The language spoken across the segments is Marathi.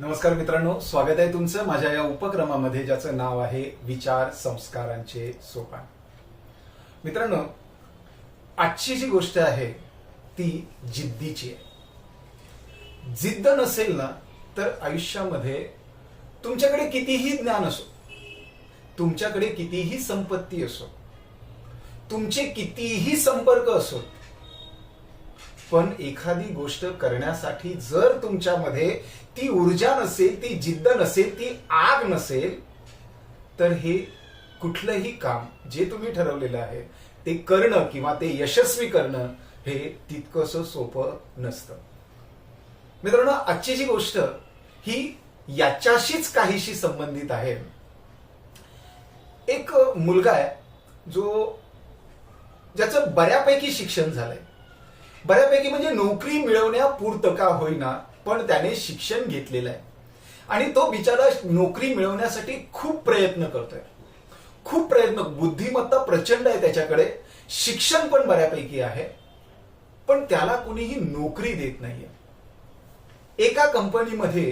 नमस्कार मित्रांनो स्वागत आहे तुमचं माझ्या या उपक्रमामध्ये ज्याचं नाव आहे विचार संस्कारांचे सोपान. मित्रांनो आजची जी गोष्ट आहे ती जिद्दीची आहे. जिद्द नसेल ना तर आयुष्यामध्ये तुमच्याकडे कितीही ज्ञान असो तुमच्याकडे कितीही संपत्ती असो तुमचे कितीही संपर्क असो पण एखादी गोष्ट करण्यासाठी जर तुमच्यामध्ये ती ऊर्जा नसेल ती जिद्द नसेल ती आग नसेल तर हे कुठलंही काम जे तुम्ही ठरवलेलं आहे ते करणं किंवा ते यशस्वी करणं हे तितकंसं सोपं नसतं. मित्रांनो आजची जी गोष्ट ही याच्याशीच काहीशी संबंधित आहे. एक मुलगा आहे जो ज्याचं बऱ्यापैकी शिक्षण झालंय. बऱ्यापैकी म्हणजे नोकरी मिळवण्यापुरतं का होईना पण त्याने शिक्षण घेतलेलं आहे. आणि तो बिचारा नोकरी मिळवण्यासाठी खूप प्रयत्न करतोय. खूप प्रयत्न बुद्धिमत्ता प्रचंड आहे त्याच्याकडे. शिक्षण पण बऱ्यापैकी आहे पण त्याला कुणीही नोकरी देत नाहीये. एका कंपनीमध्ये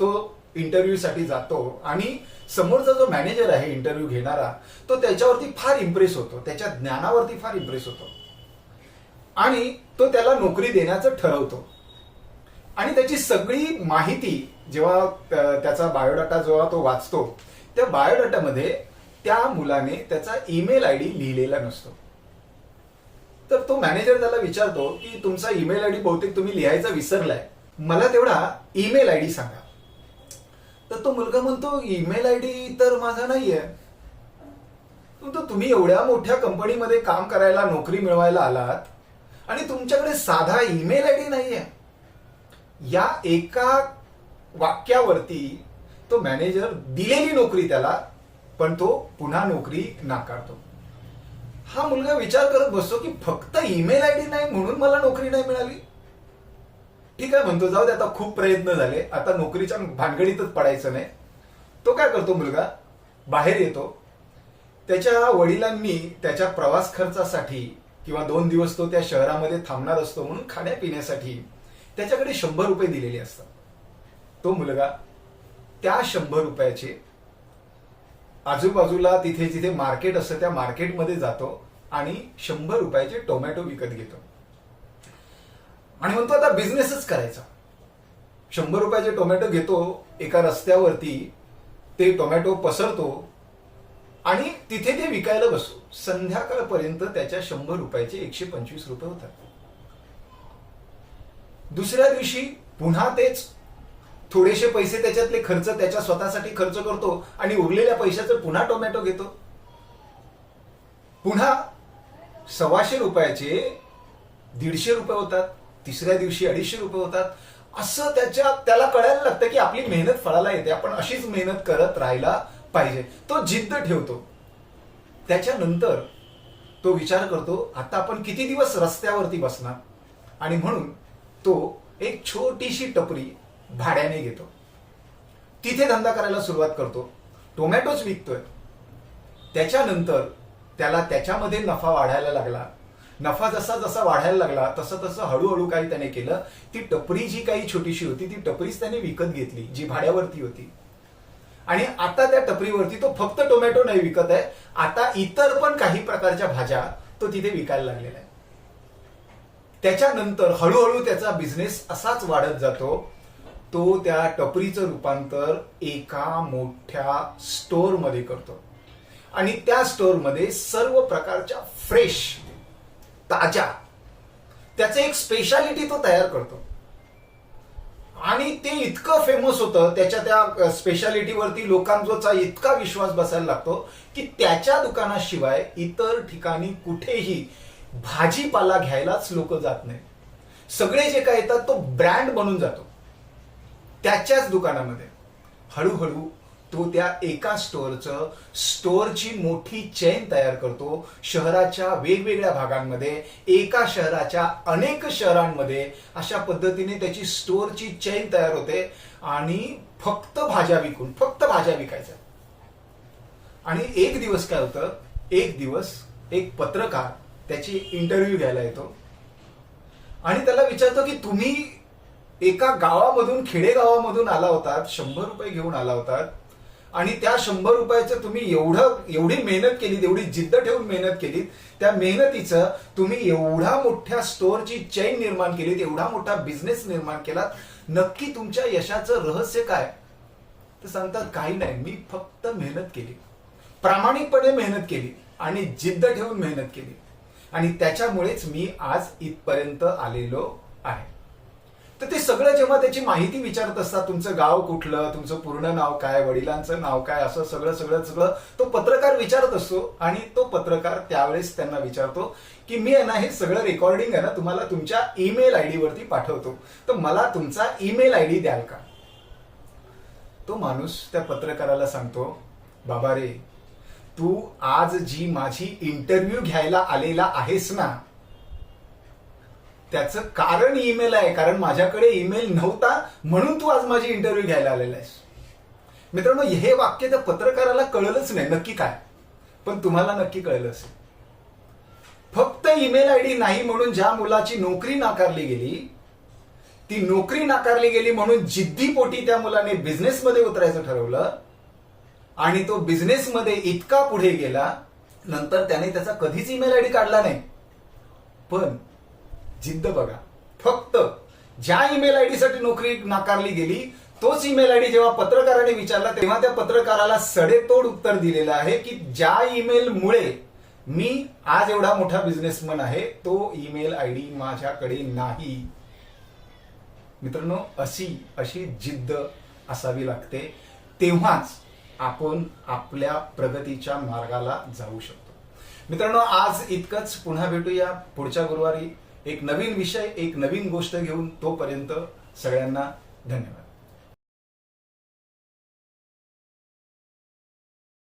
तो इंटरव्ह्यूसाठी जातो आणि समोरचा जो मॅनेजर आहे इंटरव्ह्यू घेणारा तो त्याच्यावरती फार इम्प्रेस होतो. त्याच्या ज्ञानावरती फार इम्प्रेस होतो. आणि तो त्याला नोकरी देण्याचं ठरवतो. आणि त्याची सगळी माहिती जेव्हा त्याचा बायोडाटा जेव्हा तो वाचतो त्या बायोडाटामध्ये त्या मुलाने त्याचा ईमेल आय डी लिहिलेला नसतो. तर तो मॅनेजर त्याला विचारतो की तुमचा ईमेल आय डी बहुतेक तुम्ही लिहायचा विसरलाय. मला तेवढा ईमेल आय डी सांगा. तर तो मुलगा म्हणतो ईमेल आय डी तर माझा नाहीये. तुम्ही एवढ्या मोठ्या कंपनीमध्ये काम करायला नोकरी मिळवायला आलात आणि तुमच्याकडे साधा ईमेल आय डी नाहीये. या एका वाक्यावरती तो मॅनेजर दिलेली नोकरी त्याला पण तो पुन्हा नोकरी नाकारतो. हा मुलगा विचार करत बसतो की फक्त ईमेल आय डी नाही म्हणून मला नोकरी नाही मिळाली. ठीक आहे म्हणतो जाऊ दे आता खूप प्रयत्न झाले. आता नोकरीच्या भानगडीतच पडायचं नाही. तो काय करतो मुलगा? बाहेर येतो. त्याच्या वडिलांनी त्याच्या प्रवास खर्चासाठी किंवा दोन दिवस तो त्या शहरामध्ये थांबणार असतो म्हणून खाण्यापिण्यासाठी. त्याच्याकडे शंभर रुपये दिलेले असतात. तो मुलगा त्या शंभर रुपयाचे आजूबाजूला तिथे जिथे मार्केट असतं त्या मार्केटमध्ये जातो आणि शंभर रुपयाचे टोमॅटो विकत घेतो. आणि म्हणतो आता बिझनेसच करायचा. शंभर रुपयाचे टोमॅटो घेतो एका रस्त्यावरती ते टोमॅटो पसरतो आणि तिथे ते विकायला बसतो संध्याकाळपर्यंत त्याच्या शंभर रुपयाचे एकशे पंचवीस रुपये होतात. दुसऱ्या दिवशी पुन्हा तेच. थोडेसे पैसे त्याच्यातले खर्च त्याच्या स्वतःसाठी खर्च करतो आणि उरलेल्या पैशाचं पुन्हा टोमॅटो घेतो. पुन्हा सव्वाशे रुपयाचे दीडशे रुपये होतात. तिसऱ्या दिवशी अडीचशे रुपये होतात. असं त्याच्या त्याला कळायला लागतं की आपली मेहनत फळाला येते. आपण अशीच मेहनत करत राहायला पाहिजे. तो जिद्द ठेवतो. त्याच्यानंतर तो विचार करतो आता आपण किती दिवस रस्त्यावरती बसणार? आणि म्हणून तो एक छोटीशी टपरी भाड्याने घेतो. तिथे धंदा करायला सुरुवात करतो. टोमॅटोच विकतोय. त्याच्यानंतर त्याला त्याच्यामध्ये नफा वाढायला लागला. नफा जसा जसा वाढायला लागला तसं तसं हळूहळू काही त्याने केलं. ती टपरी जी काही छोटीशी होती ती टपरीच त्याने विकत घेतली जी भाड्यावरती होती. आणि आता त्या टपरीवरती तो फक्त टोमॅटो नाही विकत आहे. आता इतर पण काही प्रकारच्या भाज्या तो तिथे विकायला लागलेला आहे. त्याच्यानंतर हळूहळू त्याचा बिझनेस असाच वाढत जातो. तो त्या टपरीचं रूपांतर एका मोठ्या स्टोअरमध्ये करतो. आणि त्या स्टोअरमध्ये सर्व प्रकारच्या फ्रेश ताज्या त्याचं एक स्पेशालिटी तो तयार करतो. आणि ते इतकं फेमस होतं त्याच्या त्या स्पेशालिटीवरती लोकांचा इतका विश्वास बसायला लागतो की त्याच्या दुकानाशिवाय इतर ठिकाणी कुठेही भाजीपाला घ्यायलाच लोक जात नाही. सगळे जे काय येतात तो ब्रँड बनून जातो. त्याच्याच दुकानामध्ये. हळूहळू तो त्या एका स्टोअरचं स्टोअरची मोठी चेन तयार करतो. शहराच्या वेगवेगळ्या भागांमध्ये एका शहराच्या अनेक शहरांमध्ये अशा पद्धतीने त्याची स्टोअरची चेन तयार होते आणि फक्त भाज्या विकून फक्त भाज्या विकायच्या. आणि एक दिवस काय होतं? एक दिवस एक पत्रकार त्याची इंटरव्ह्यू घ्यायला येतो. आणि त्याला विचारतो की तुम्ही एका गावामधून खेडेगावामधून आला होतात शंभर रुपये घेऊन आला होतात. आणि त्या शंभर रुपयाचं तुम्ही एवढं एवढी मेहनत केली एवढी जिद्द ठेवून मेहनत केली त्या मेहनतीचं तुम्ही एवढा मोठ्या स्टोअरची चैन निर्माण केली एवढा मोठा बिझनेस निर्माण केला नक्की तुमच्या यशाचं रहस्य काय? तर सांगतात काही नाही. मी फक्त मेहनत केली. प्रामाणिकपणे मेहनत केली आणि जिद्द ठेवून मेहनत केली. आणि त्याच्यामुळेच मी आज इथपर्यंत आलेलो आहे. तर ते सगळं जेव्हा त्याची माहिती विचारत असतात तुमचं गाव कुठलं तुमचं पूर्ण नाव काय वडिलांचं नाव काय असं सगळं सगळं सगळं तो पत्रकार विचारत असतो आणि तो पत्रकार त्यावेळेस त्यांना विचारतो की मी आहे ना हे सगळं रेकॉर्डिंग आहे ना तुम्हाला तुमच्या ईमेल आय वरती पाठवतो. तर मला तुमचा ईमेल आय डी द्याल का? तो माणूस त्या पत्रकाराला सांगतो बाबा रे तू आज जी माझी इंटरव्ह्यू घ्यायला आलेला आहेस ना त्याचं कारण ईमेल आहे कारण माझ्याकडे ईमेल नव्हता म्हणून तू आज माझी इंटरव्ह्यू घ्यायला आलेला आहेस. मित्रांनो हे वाक्य त्या पत्रकाराला कळलंच नाही नक्की काय? पण तुम्हाला नक्की कळलं असेल. फक्त ईमेल आय डी नाही म्हणून ज्या मुलाची नोकरी नाकारली गेली ती नोकरी नाकारली गेली म्हणून जिद्दीपोटी त्या मुलाने बिझनेसमध्ये उतरायचं ठरवलं आणि तो बिझनेसमध्ये इतका पुढे गेला नंतर त्याने त्याचा कधीच ईमेल आय डी काढला नाही. पण जिद्द बघा. फक्त ज्या ईमेल आयडी साठी नोकरी नाकारली गेली तोच ईमेल आय डी जेव्हा पत्रकाराने विचारला तेव्हा त्या पत्रकाराला सडेतोड उत्तर दिलेलं आहे की ज्या ईमेल मुळे मी आज एवढा मोठा बिझनेसमन आहे तो ईमेल आय डी माझ्याकडे नाही. मित्रांनो अशी अशी जिद्द असावी लागते. तेव्हाच आपण आपल्या प्रगतीच्या मार्गाला जाऊ शकतो. मित्रांनो आज इतकंच. पुन्हा भेटूया पुढच्या गुरुवारी. एक नवीन विषय एक नवीन गोष्ट घेऊन तोपर्यंत सगळ्यांना धन्यवाद.